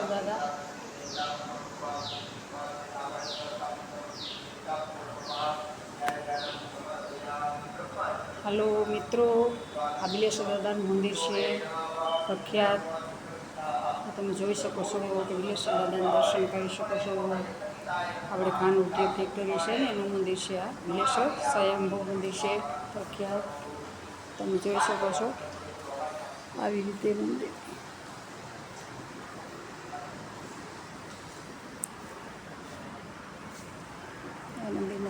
બિલેશ્વર દાદા હલો, મિત્રો. આ બિલેશ્વર દાદાનું મંદિર છે, પ્રખ્યાત. તમે જોઈ શકો છો કે બિલેશ્વર દાદાના દર્શન કરી શકો છો. આપણે ખાંડ ઉદ્યોગ ફેક્ટરી છે ને, એનું મંદિર છે આ. બિલેશ્વર સ્વયંભૂ મંદિર છે, પ્રખ્યાત. તમે જોઈ શકો છો. આવી રીતે મંદિર આ મંદિરના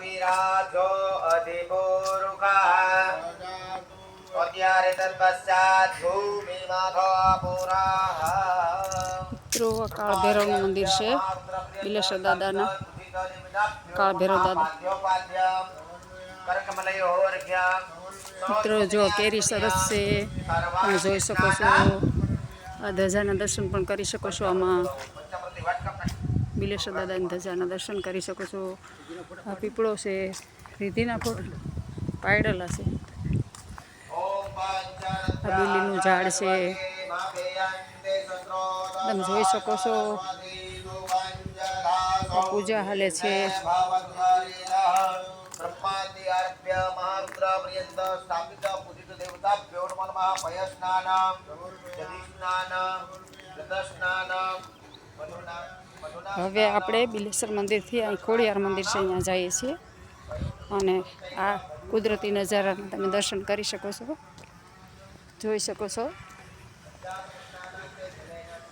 વિરાજો અધિપુરુખા અત્યારે તત્પશ્ચાત ભૂમિમાં પુરા મિત્રો કાળ ભૈરવ મંદિર છે બિલેશ્વર દાદાના કાળ ભૈરવ દાદા મિત્રો જો કેરી સરસ છે તમે જોઈ શકો છો. આ ધજાના દર્શન પણ કરી શકો છો આમાં. બિલેશ્વર દાદાની ધજાના દર્શન કરી શકો છો. આ પીપળો છે, રીધિના ફોટ પાયડેલા છે. આ બિલીનું ઝાડ છે. તમે જોઈ શકો છો. પૂજા હાલે છે. બ્રહ્માદ્યારભ્ય હવે આપણે બિલેશ્વર મંદિરથી અહીં ખોડિયાર મંદિર છે, અહીંયા જઈએ છીએ. અને આ કુદરતી નજારાના તમે દર્શન કરી શકો છો. જોઈ શકો છો.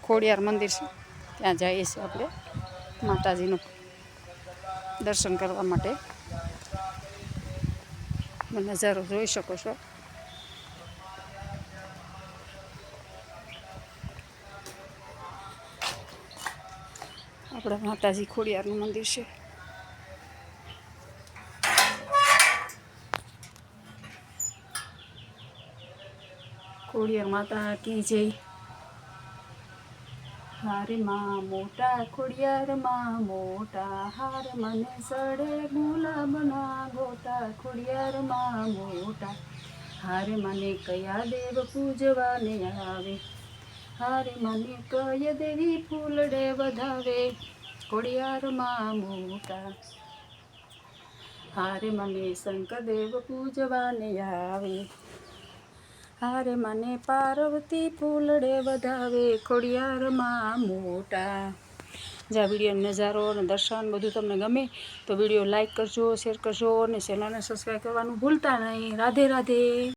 ખોડિયાર મંદિર છે, ત્યાં જઈએ છીએ આપણે માતાજીનું દર્શન કરવા માટે. નજારો જોઈ શકો છો. આપણા માતાજી ખોડિયારનું મંદિર છે. ખોડિયાર માતા કી જય. હારે માં મોટા ખોડિયાર માં મોટા હાર મને સડે ગુલાબના ગોટા ખોડિયાર માં મોટા હારે મને કયા દેવ પૂજવાને આવે? હારે મને કયા દેવી ફૂલડે વધાવે? ખોડિયારમાં મોટા હારે મને શંકરદેવ પૂજવાને આવે. હારે મને પાર્વતી ફૂલડે વધાવે ખોડિયારમાં મોટા. જ્યાં વીડિયો નજારો અને દર્શન બધું તમને ગમે તો વીડિયો લાઇક કરજો, શેર કરજો અને ચેનલને સબસ્ક્રાઈબ કરવાનું ભૂલતા નહીં. રાધે રાધે.